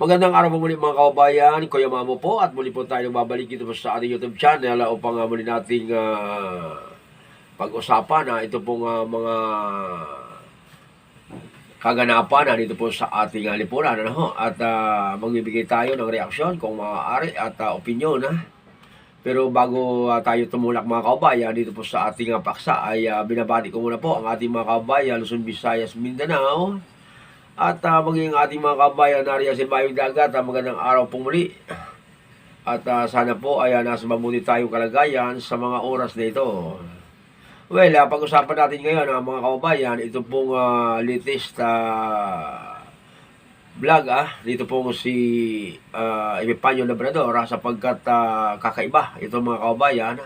Magandang araw po muli mga kababayan, Kuya Mamo po at muli po tayo babalik dito po sa ating YouTube channel. Uh, upang uh, muli nating uh, pag-usapan na ito pong uh, mga kaganapan na dito po sa ating uh, lipunan ano, at uh, magbibigay tayo ng reaksyon kung maaari at uh, opinyon ha? Pero bago uh, tayo tumulak mga kababayan dito po sa ating uh, paksa ay uh, binabati ko muna po ang ating mga kababayan Luzon, Visayas, Mindanao at uh, maging ating mga kabayan nariyan sa Bayong Dagat, uh, magandang araw po muli. At uh, sana po ay uh, nasa mabuti tayong kalagayan sa mga oras na ito. Well, uh, pag-usapan natin ngayon uh, mga kababayan, ito pong uh, latest uh, vlog ah. Dito pong si uh, Epipanyo Labrador ah, sapagkat uh, kakaiba ito mga kababayan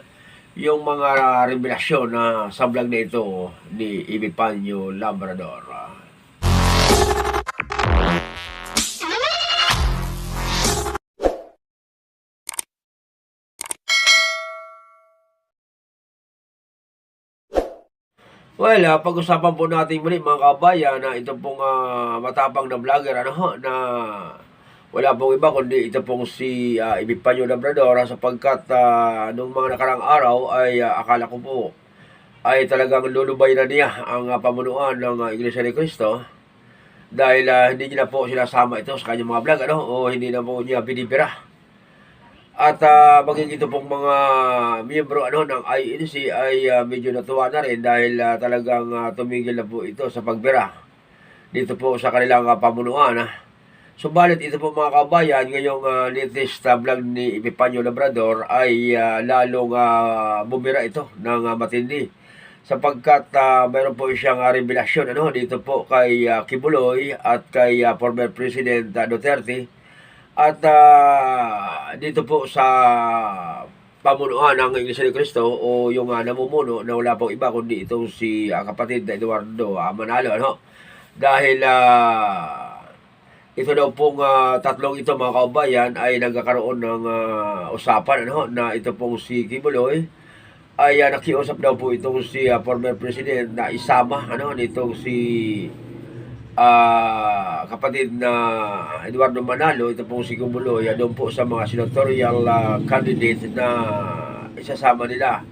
yung mga revelasyon na sa vlog na ito ni Epipanyo Labrador. Well, ah, pag-usapan po natin muli mga kabayan na ito pong ah, matapang na vlogger ano na wala pong iba kundi ito pong si uh, Ibipanyo Labrador ah, sapagkat ah, nung mga nakarang araw ay ah, akala ko po ay talagang lulubay na niya ang ah, pamunuan ng ah, Iglesia ni Cristo dahil ah, hindi niya na po sinasama ito sa kanyang mga vlog ano, o hindi na po niya binibira. At uh, maging ito pong mga miyembro ano, ng INC ay ah, medyo natuwa na rin dahil ah, talagang ah, tumigil na po ito sa pagbira dito po sa kanilang uh, pamunuan. ah. Subalit ito po mga kabayan, ngayong uh, latest uh, vlog ni Epipanyo Labrador ay ah, lalong uh, bumira ito ng ah, matindi sapagkat uh, mayroon po siyang uh, revelasyon ano, dito po kay ah, Kibuloy at kay ah, former President ah, Duterte at ah, dito po sa pamunuan ng Iglesia ni Cristo o yung uh, namumuno na wala pong iba kundi itong si ah, kapatid na Eduardo ah, Manalo ano? Dahil ah, ito daw pong ah, tatlong ito mga kaubayan ay nagkakaroon ng ah, usapan ano? Na ito pong si Kibuloy ay ah, nakiusap daw po itong si ah, former president na isama ano? Nitong si ah kapatid na Eduardo Manalo, ito pong si Kumuloy, doon po sa mga senatorial ah, candidate na isasama nila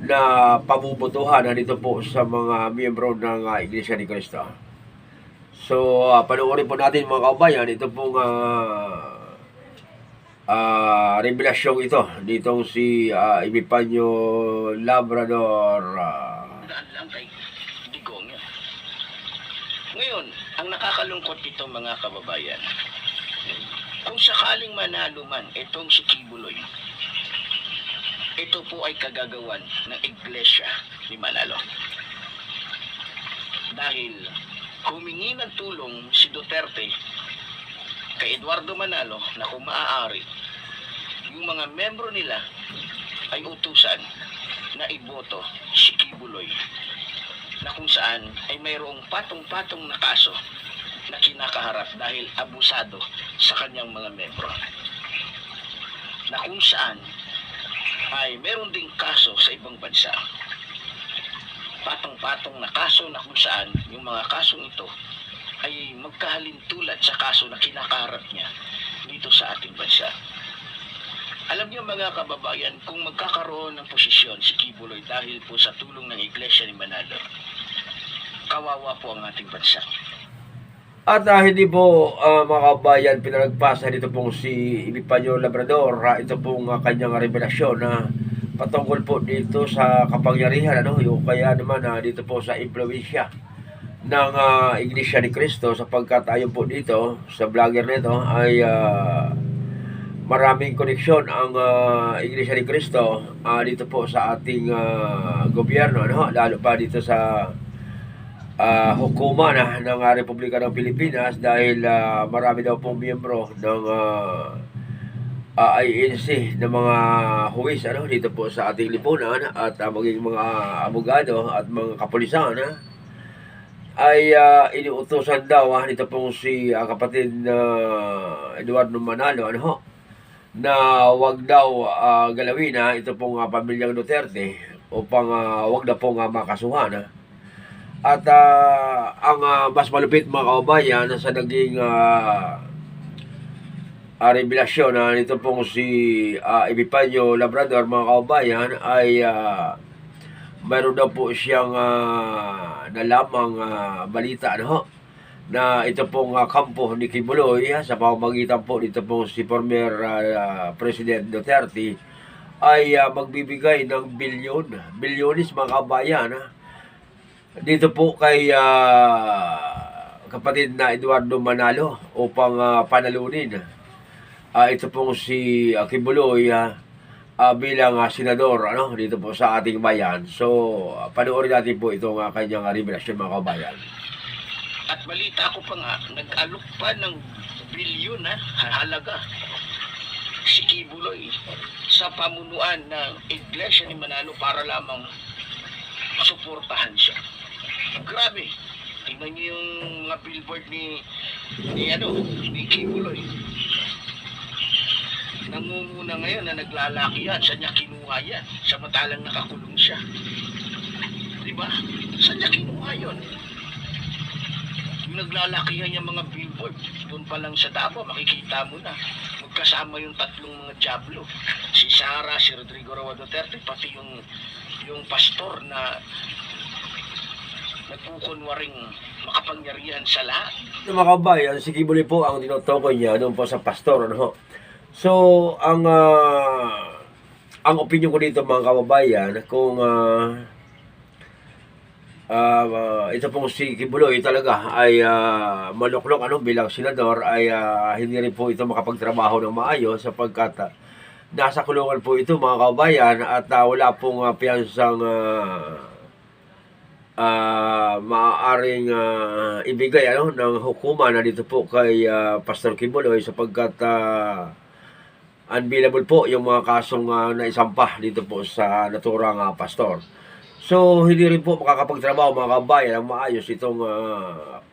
na pabubutuhan na dito po sa mga miyembro ng ah, Iglesia ni Cristo. So, uh, panoorin po natin mga kaubayan, ito pong uh, uh, revelasyong ito ditong si uh, Ibipanyo Labrador. ah. daan lang kay Digong yan. Ngayon, ang nakakalungkot dito mga kababayan, kung sakaling manalo man itong si Kibuloy, ito po ay kagagawan ng iglesia ni Manalo. Dahil humingi ng tulong si Duterte kay Eduardo Manalo na kung maaari, yung mga membro nila ay utusan na iboto si Kibuloy saan ay mayroong patong-patong na kaso na kinakaharap dahil abusado sa kanyang mga membro. Na kung saan ay meron ding kaso sa ibang bansa. Patong-patong na kaso na kung saan yung mga kasong ito ay magkahalintulad sa kaso na kinakaharap niya dito sa ating bansa. Alam niyo mga kababayan, kung magkakaroon ng posisyon si Kibuloy dahil po sa tulong ng Iglesia ni Manalo, kawawa po ang ating bansa. At ah, hindi po uh, mga kabayan pinalagpasa dito pong si Ibipanyo Labrador. ah, ito pong ah, kanyang revelasyon na patungkol po dito sa kapangyarihan ano yung kaya naman ah, dito po sa impluwensya ng ah, Iglesia ni Cristo sapagkat ayon po dito sa vlogger nito ay ah, maraming koneksyon ang ah, Iglesia ni Cristo ah, dito po sa ating ah, gobyerno ano lalo pa dito sa ah hukuma na ng ah, Republika ng Pilipinas dahil ah, marami daw pong miyembro ng ah, ah, INC ng mga huwis ano dito po sa ating lipunan at ah, maging mga abogado at mga kapulisan ah, ay ah, iniutosan daw ah, nito pong si ah, kapatid na Eduardo Manalo ano na wag daw ah, galawin na ito pong ah, pamilyang Duterte upang ah, wag na pong ah, makasuhan ah. At ah, ang ah, mas malupit mga kaubayan sa naging ah, uh, revelasyon na nito pong si uh, Epipanyo Labrador mga kaubayan ay uh, mayroon daw po siyang uh, nalamang uh, balita ano na ito pong uh, kampo ni Kibuloy ha, sa pamamagitan po dito pong si former uh, President Duterte ay uh, magbibigay ng bilyon, bilyonis mga kabayan ha, dito po kay ah, kapatid na Eduardo Manalo upang ah, panalunin. Ah, ito pong si uh, Kibuloy ah, ah, bilang ah, senador ano dito po sa ating bayan. So, ah, panoorin natin po itong uh, kanyang uh, revelasyon mga kabayan. At balita ko pa nga, nag-alok pa ng bilyon na halaga si Kibuloy sa pamunuan ng Iglesia ni Manalo para lamang suportahan siya. Grabe. Tingnan niyo yung mga billboard ni ni ano, ni Kibuloy. Nangunguna ngayon na naglalaki yan. Saan niya kinuha yan? Samantalang nakakulong siya. Di ba? Saan niya kinuha yun? Yung naglalakihan yung mga billboard, doon pa lang sa Davao, makikita mo na. Magkasama yung tatlong mga Diablo. Si Sara, si Rodrigo Roa Duterte, pati yung yung pastor na nagkukunwaring makapangyarihan sa lahat. Ito mga kabayan, si Kibuloy po ang tinutukoy niya doon po sa pastor. Ano? So, ang ah, ang opinion ko dito mga kababayan, kung ah, ah, ah, ito pong si Kibuloy talaga ay ah, maluklok ano, bilang senador ay ah, hindi rin po ito makapagtrabaho ng maayos sapagkat ah, nasa kulungan po ito mga kababayan at ah, wala pong uh, piyansang ah, ah maaaring ah, ibigay ano ng hukuman na dito po kay ah, Pastor Kibuloy sapagkat ah, unbillable po yung mga kasong ah, naisampah dito po sa naturang ah, pastor. So hindi rin po makakapagtrabaho mga kabayan ang maayos itong ah,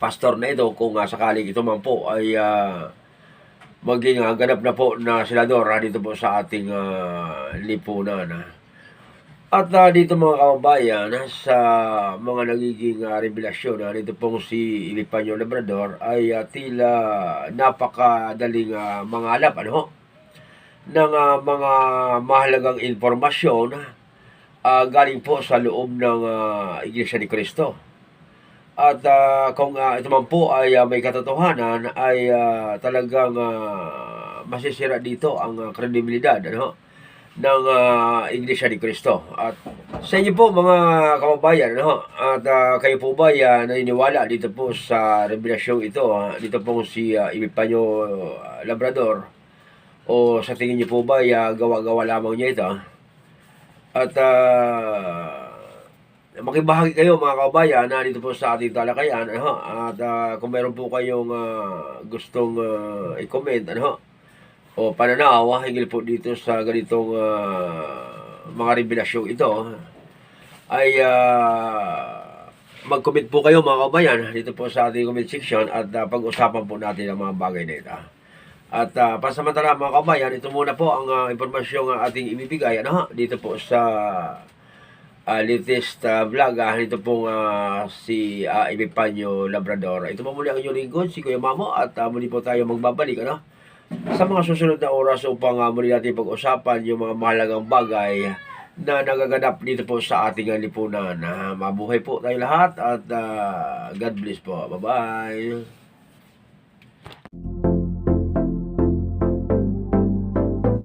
pastor na ito kung uh, sakaling ito man po ay ah, maging ah, ganap na po na senador ah, dito po sa ating ah, lipunan. ah. At ah, dito mga kababayan, ah, sa mga nagiging uh, revelasyon na dito pong si Ilipanyo Labrador ay ah, tila napakadaling uh, mga alap ano, ng ah, mga mahalagang informasyon ah, galing po sa loob ng ah, Iglesia ni Cristo. At ah, kung ah, ito man po ay ah, may katotohanan ay ah, talagang ah, masisira dito ang ah, kredibilidad ano, ng ah, Iglesia ni Cristo. At sa inyo po mga kababayan, ano, at ah, kayo po ba ah, naniniwala dito po sa revelasyong ito, ah, dito po si uh, Ibipanyo Labrador, o sa tingin niyo po ba ah, gawa-gawa lamang niya ito? At ah, makibahagi kayo mga kababayan na dito po sa ating talakayan ano, at ah, kung meron po kayong ah, gustong ah, i-comment ano, o pananaw hinggil po dito sa ganitong ah, mga revelasyong ito ay ah, mag-comment po kayo mga kabayan dito po sa ating comment section at ah, pag-usapan po natin ang mga bagay na ito. At uh, pasamantala mga kabayan, ito muna po ang ah, impormasyong ah, ating ibibigay ano, dito po sa ah, latest ah, vlog. ah. ito pong ah, si uh, Ibipanyo Labrador. Ito po muli ang inyong lingkod, si Kuya Mamo at ah, muli po tayo magbabalik ano, sa mga susunod na oras upang uh, muli natin pag-usapan yung mga mahalagang bagay na nagaganap dito po sa ating ah, lipunan. Ah, mabuhay po tayo lahat at ah, God bless po. Bye-bye.